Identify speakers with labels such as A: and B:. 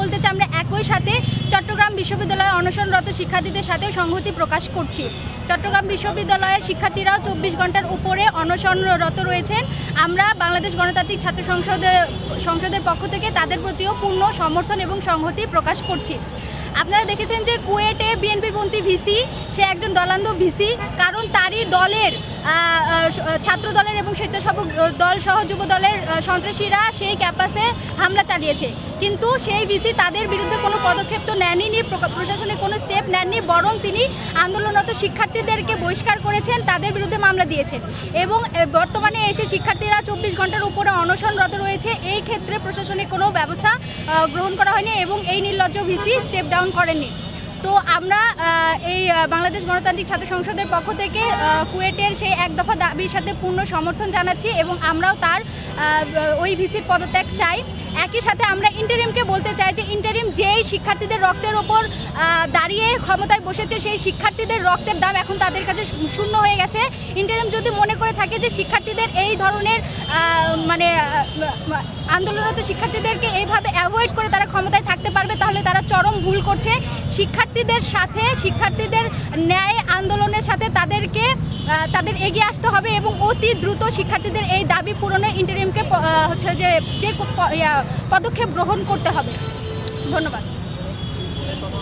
A: বলতে চাই, আমরা একই সাথে চট্টগ্রাম বিশ্ববিদ্যালয়ে অনশনরত শিক্ষার্থীদের সাথে সংহতি প্রকাশ করছি। চট্টগ্রাম বিশ্ববিদ্যালয়ের শিক্ষার্থীরাও চব্বিশ ঘণ্টার উপরে অনশনরত রয়েছেন। আমরা বাংলাদেশ গণতান্ত্রিক ছাত্র সংসদে, সংসদের পক্ষ থেকে তাদের প্রতিও পূর্ণ সমর্থন এবং সংহতি প্রকাশ করছি। আপনারা দেখেছেন যে কুয়েটে বিএনপির পন্থী ভিসি, সে একজন দলান্ধ ভিসি, কারণ তারই দলের ছাত্র দলের এবং স্বেচ্ছাসেবক দল সহ যুব দলের সন্ত্রাসীরা সেই ক্যাম্পাসে হামলা চালিয়েছে। কিন্তু সেই ভিসি তাদের বিরুদ্ধে কোনো পদক্ষেপ তো নেননি প্র- প্রশাসনে কোনো স্টেপ নেননি, বরং তিনি আন্দোলনরত শিক্ষার্থীদেরকে বহিষ্কার করেছেন, তাদের বিরুদ্ধে মামলা দিয়েছেন। এবং বর্তমানে এসে শিক্ষার্থীরা চব্বিশ ঘণ্টার উপরে অনশনরত রয়েছে, এই ক্ষেত্রে প্রশাসনে কোনো ব্যবস্থা গ্রহণ করা হয়নি এবং এই নির্লজ্জ ভিসি স্টেপ ডাউন করেননি। তো আমরা এই বাংলাদেশ গণতান্ত্রিক ছাত্র সংসদের পক্ষ থেকে কুয়েটের সেই এক দফা দাবির সাথে পূর্ণ সমর্থন জানাচ্ছি এবং আমরাও তার ওই ভিসির পদত্যাগ চাই। একই সাথে আমরা ইন্টারিমকে বলতে চাই যে ইন্টারিম যেই শিক্ষার্থীদের রক্তের ওপর দাঁড়িয়ে ক্ষমতায় বসেছে, সেই শিক্ষার্থীদের রক্তের দাম এখন তাদের কাছে শূন্য হয়ে গেছে। ইন্টারিম যদি মনে করে থাকে যে শিক্ষার্থীদের এই ধরনের মানে আন্দোলনরত শিক্ষার্থীদেরকে এইভাবে অ্যাভয়েড করে তারা ক্ষমতায় থাকতে পারবে তাহলে তারা চরম ভুল করছে। শিক্ষার্থীদের সাথে, শিক্ষার্থীদের ন্যায় আন্দোলনের সাথে তাদেরকে তাদের এগিয়ে আসতে হবে এবং অতি দ্রুত শিক্ষার্থীদের এই দাবি পূরণে ইন্টারিমকে হচ্ছে যে যে পদক্ষেপ গ্রহণ করতে হবে। ধন্যবাদ।